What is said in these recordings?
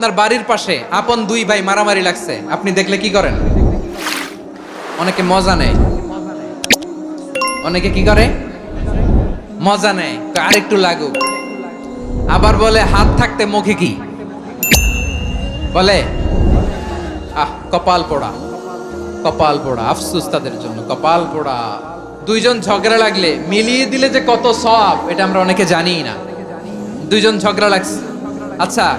আপনার বাড়ির পাশে আপন দুই ভাই মারামারি লাগছে। আপনি দেখলে কি করেন? অনেকে মজা নেয়। অনেকে কি করে? মজা নেয়। আরেকটু লাগুক। আবার বলে, হাত থাকতে মুখে কি? বলে, আহ, কপাল পোড়া। কপাল পোড়া, আফসুস তাদের জন্য, কপাল পোড়া। দুইজন ঝগড়া লাগলে, মিলিয়ে দিলে যে কত সব, এটা আমরা অনেকে জানি না। দুইজন ঝগড়া লাগছে। আচ্ছা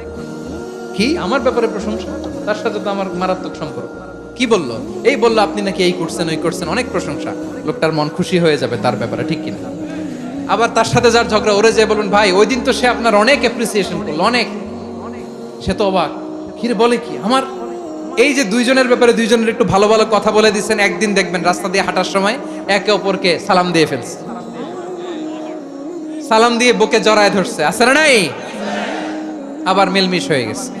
কি? আমার ব্যাপারে প্রশংসা? তার সাথে তো আমার মারাত্মক সম্পর্ক। কি বলল? এই বলল, আপনি নাকি এই করছেন, ওই করছেন। অনেক প্রশংসা। লোকটার মন খুশি হয়ে যাবে তার ব্যাপারে, ঠিক কিনা? আবার তার সাথে যার ঝগড়া, ওরে যে বলুন, ভাই, ওই দিন তো সে আপনার অনেক অ্যাপ্রিসিয়েশন করল, অনেক। সে তো অবাক। কিরে, বলে কি? আমার এই যে দুইজনের ব্যাপারে দুইজনের একটু ভালো ভালো কথা বলে দিচ্ছেন একদিন দেখবেন রাস্তা দিয়ে হাঁটার সময় একে অপরকে সালাম দিয়ে ফেলছে। সালাম দিয়ে বুকে জড়ায় ধরছে। আছে না নাই? আবার মিলমিশ হয়ে গেছে।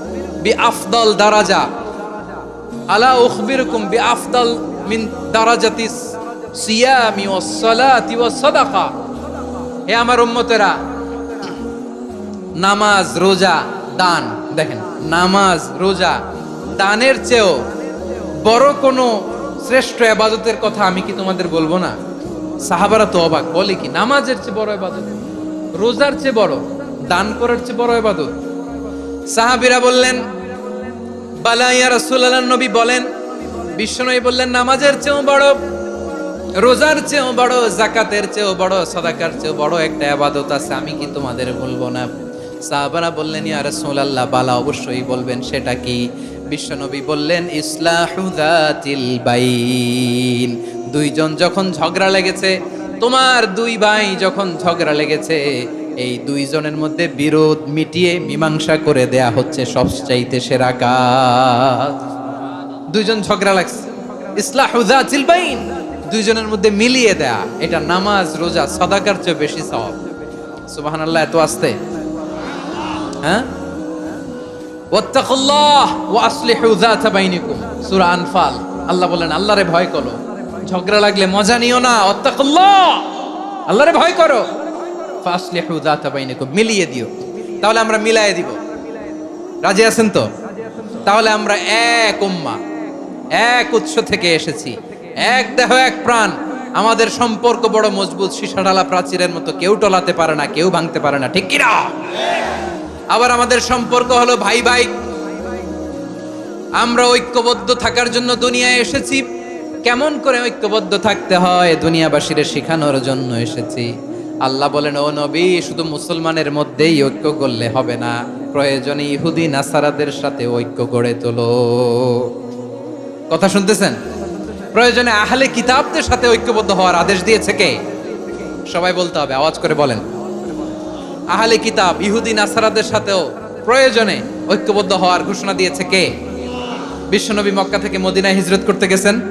বি আফদল দারাজা। আলা উখবিরুকুম বি আফদল মিন দারাজাতি সিয়ামি ওয়াস সালাতি ওয়াস সাদাকা। হে আমার উম্মতেরা, নামাজ, রোজা, দান, দেখেন, নামাজ, রোজা, দানের চেয়েও বড় কোনো শ্রেষ্ঠ আবাদতের কথা আমি কি তোমাদের বলব না? সাহাবারা তো অবাক, বলে কি, নামাজের চেয়ে বড় এবাদত, রোজার চেয়ে বড়, দান করার চেয়ে বড় আবাদত সাহাবিরা বললেন বালাইয়া রাসূলুল্লাহ নবী বলেন, বিশ্বনবী বললেন, নামাজের চেয়েও বড়, রোজার চেয়েও বড় জাকাতের চেয়েও বড়, সদাকার চেয়েও বড় একটা আবাদত আছে, আমি কি তোমাদের বলব না? সাহাবারা বললেন, ইয়া রাসূলুল্লাহ বালা অবশ্যই বলবেন, সেটা কি? বিশ্বনবী বললেন, ইসলাহু বাইন দুইজন যখন ঝগড়া লেগেছে, তোমার দুই ভাই যখন ঝগড়া লেগেছে এই দুইজনের মধ্যে বিরোধ মিটিয়ে মীমাংসা করে দেয়া হচ্ছে সবচাইতে সেরা কাজ। দুইজন ঝগড়া লাগছে। ইসলাহুজা চিলবাইন দুইজনের মধ্যে মিলিয়ে দেয়া, এটা নামাজ, রোজা, সদাকার চেয়ে বেশি সব সওয়াব। সুবহানাল্লাহ, এত আসতে। হ্যাঁ? ওয়াত্তাকুল্লাহ ওয়া আসলিহু যাতা বাইনিকুম। সূরা আনফাল। আল্লাহ বলেন, আল্লাহরে ভয় করো। ঝগড়া লাগলে মজা নিও না। ওয়াত্তাকুল্লাহ! আল্লাহরে ভয় করো। ফাসলিহু যাতা বাইনিকুম, মিলিয়ে দিও। তাহলে আমরা মিলায়ে দিব। রাজি আছেন তো? তাহলে আমরা এক উম্মা, এক উৎস থেকে এসেছি। এক দেহ, এক প্রাণ। আমাদের সম্পর্ক বড় মজবুত সীসাডালা প্রাচীরের মতো কেউ টলাতে পারে না, কেউ ভাঙতে পারে না। ঠিক কিনা? আবার আমাদের সম্পর্ক হলো ভাই ভাই। আমরা ঐক্যবদ্ধ থাকার জন্য দুনিয়ায় এসেছি। কেমন করে ঐক্যবদ্ধ থাকতে হয়? দুনিয়াবাসীরে শেখানোর জন্য এসেছি। আল্লাহ বলেন, ও নবী, শুধু মুসলমানের মধ্যেই ঐক্য করলে হবে না। প্রয়োজনে ইহুদি, নাসারাদের সাথে ঐক্য গড়ে তোলো। কথা শুনতেছেন? প্রয়োজনে আহলে কিতাবদের সাথে ঐক্যবদ্ধ হওয়ার আদেশ দিয়েছে কে? সবাই বলতে হবে, আওয়াজ করে বলেন। আহলে কিতাব, ইহুদি, নাসারাদের সাথেও প্রয়োজনে ঐক্যবদ্ধ হওয়ার ঘোষণা দিয়েছে কে? বিশ্বনবী মক্কা থেকে মদিনায় হিজরত করতে গেছেন।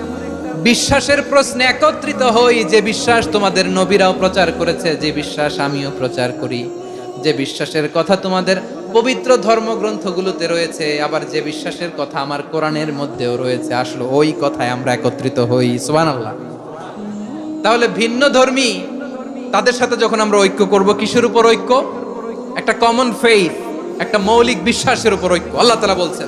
বিশ্বাসের প্রশ্নে একত্রিত হই যে বিশ্বাস তোমাদের নবীরাও প্রচার করেছে, যে বিশ্বাস আমিও প্রচার করি। যে বিশ্বাসের কথা তোমাদের পবিত্র ধর্মগ্রন্থগুলোতে রয়েছে, আবার যে বিশ্বাসের কথা আমার কোরআনের মধ্যেও রয়েছে, আসলে ওই কথায় আমরা একত্রিত হই। সুবহানাল্লাহ। তাহলে ভিন্ন ধর্মী, তাদের সাথে যখন আমরা ঐক্য করব, কিসের উপর ঐক্য? একটা কমন ফেইথ একটা মৌলিক বিশ্বাসের উপর ঐক্য। আল্লাহ তালা বলছেন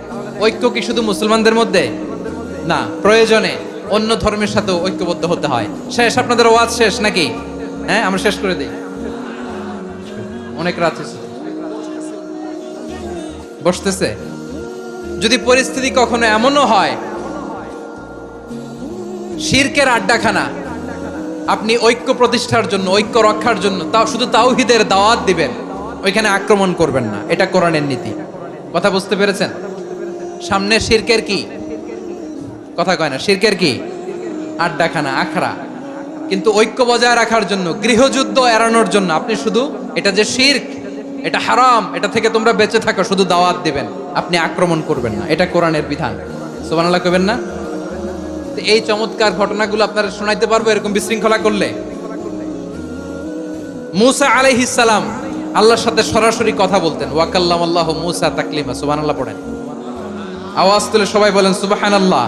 ঐক্য কি শুধু মুসলমানদের মধ্যে? না, প্রয়োজনে অন্য ধর্মের সাথেও ঐক্যবদ্ধ হতে হয়। শেষ, আপনাদের ওয়াজ শেষ নাকি? হ্যাঁ আমরা শেষ করে দিই। অনেক রাত। বসতেছে? যদি পরিস্থিতি কখনো এমনও হয়, শিরকের আড্ডাখানা, আপনি ঐক্য প্রতিষ্ঠার জন্য, ঐক্য রক্ষার জন্য, তাও শুধু তাওহিদের দাওয়াত দিবেন, ওইখানে আক্রমণ করবেন না। এটা কোরআনের নীতি। কথা বুঝতে পেরেছেন? সামনে শিরকের কি? কথা কয় না শিরকের কি? আড্ডাখানা, আখড়া। কিন্তু ঐক্য বজায় রাখার জন্য, গৃহযুদ্ধ এড়ানোর জন্য আপনি শুধু এটা যে শির্ক এটা হারাম, এটা থেকে তোমরা বেঁচে থাকো, শুধু দাওয়াত দিবেন। আপনি আক্রমণ করবেন না, এটা কোরআনের বিধান। সুবহানাল্লাহ কইবেন না? এই চমৎকার ঘটনাগুলো আপনারা শোনাইতে পারব, এরকম বিশৃঙ্খলা করলে। মুসা আলাইহিস সালাম, আল্লাহর সাথে সরাসরি কথা বলতেন। ওয়াকাল্লাম আল্লাহ মুসা তাকলিমা, সুবহানাল্লাহ পড়েন। আওয়াজ তুলে সবাই বলেন সুবহানাল্লাহ